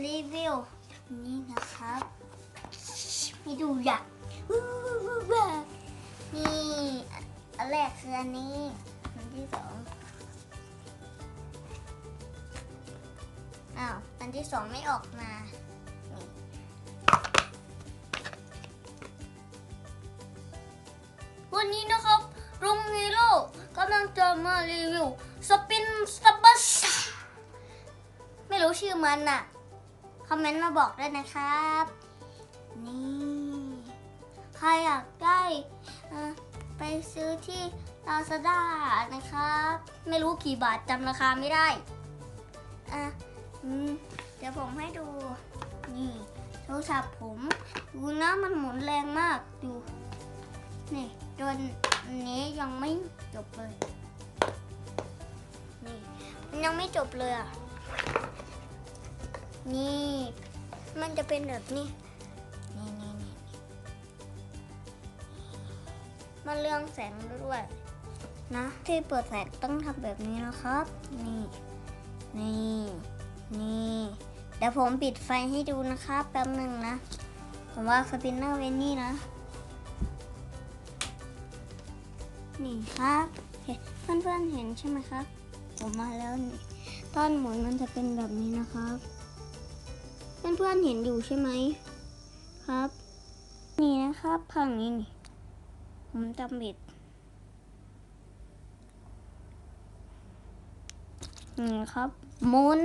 รีวิวนี่นะครับให้ดูอยากนี่อันแรกคืออันนี้อันที่สองอ้าวอันที่สองไม่ออกมาวันนี้นะครับรุงฮีโร่กำลังจะมารีวิวสปินสตับบัสไม่รู้ชื่อมันน่ะ อมเมนต์มาบอกด้วยนะครับ นี่ใครอยากได้ไปซื้อที่ Lazada นะครับ ไม่รู้กี่บาทจำราคาไม่ได้อะเดี๋ยวผมให้ดู นี่โทรศัพท์ผม ดูนะมันหมุนแรงมากดูนี่จนอันนี้ยังไม่จบเลย นี่ มันยังไม่จบเลยอะ นี่ มันจะเป็นแบบนี้ นี่นี่นี่มันเรืองแสงด้วย นะ ที่เปิดแสงต้องทำแบบนี้นะครับ นี่ นี่ นี่ เดี๋ยวผมปิดไฟให้ดูนะครับแป๊บหนึ่งนะ ผมว่าสปินเนอร์เวนนี่นะ นี่ครับเห็นเพื่อนๆเห็นใช่ไหมครับ ผมมาแล้วนี่ตอนหมุนมันจะเป็นแบบนี้นะครับ เพื่อนๆเห็นอยู่ใช่ไหมครับ นี่นะครับฝั่งนี้นี่ผมจำบิดนี่ครับหมุน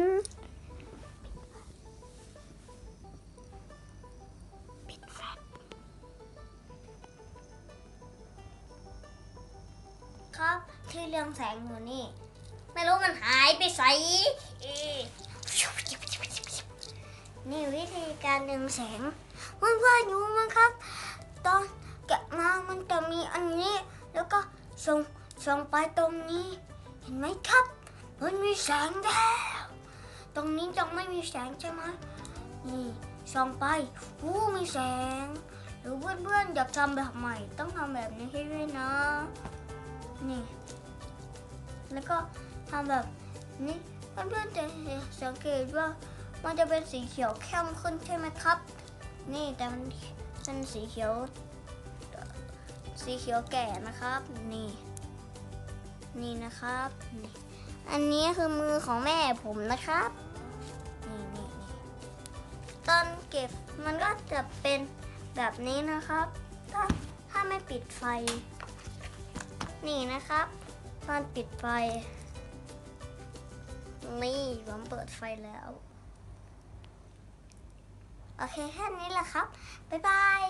ปิดแฟลชครับที่เรืองแสงอยู่นี่ ไม่รู้มันหายไปใสเอ๊ะ นี่วิธีการเรืองแสงเพื่อนๆรู้มั้งครับ ตอนแกะมามันจะมีอันนี้ แล้วก็ส่งส่งไปตรงนี้ เห็นไหมครับ มันมีแสงแล้ว ตรงนี้จะไม่มีแสงใช่ไหมนี่ส่องไปอู้มีแสง หรือเพื่อนๆอยากทำแบบใหม่ ต้องทำแบบนี้ให้ด้วยนะ นี่ แล้วก็ทำแบบนี้เพื่อนๆจะสังเกตว่า มันจะเป็นสีเขียวเข้มขึ้นใช่ไหมครับ นี่แต่มันเป็นสีเขียว สีเขียวแก่นะครับ นี่ นี่นะครับ อันนี้คือมือของแม่ผมนะครับ นี่นี่นี่ตอนเก็บมันก็จะเป็นแบบนี้นะครับ ถ้าถ้าไม่ปิดไฟ นี่นะครับตอนปิดไฟ นี่ผมเปิดไฟแล้ว โอเคแค่นี้แหละครับ บ๊ายบาย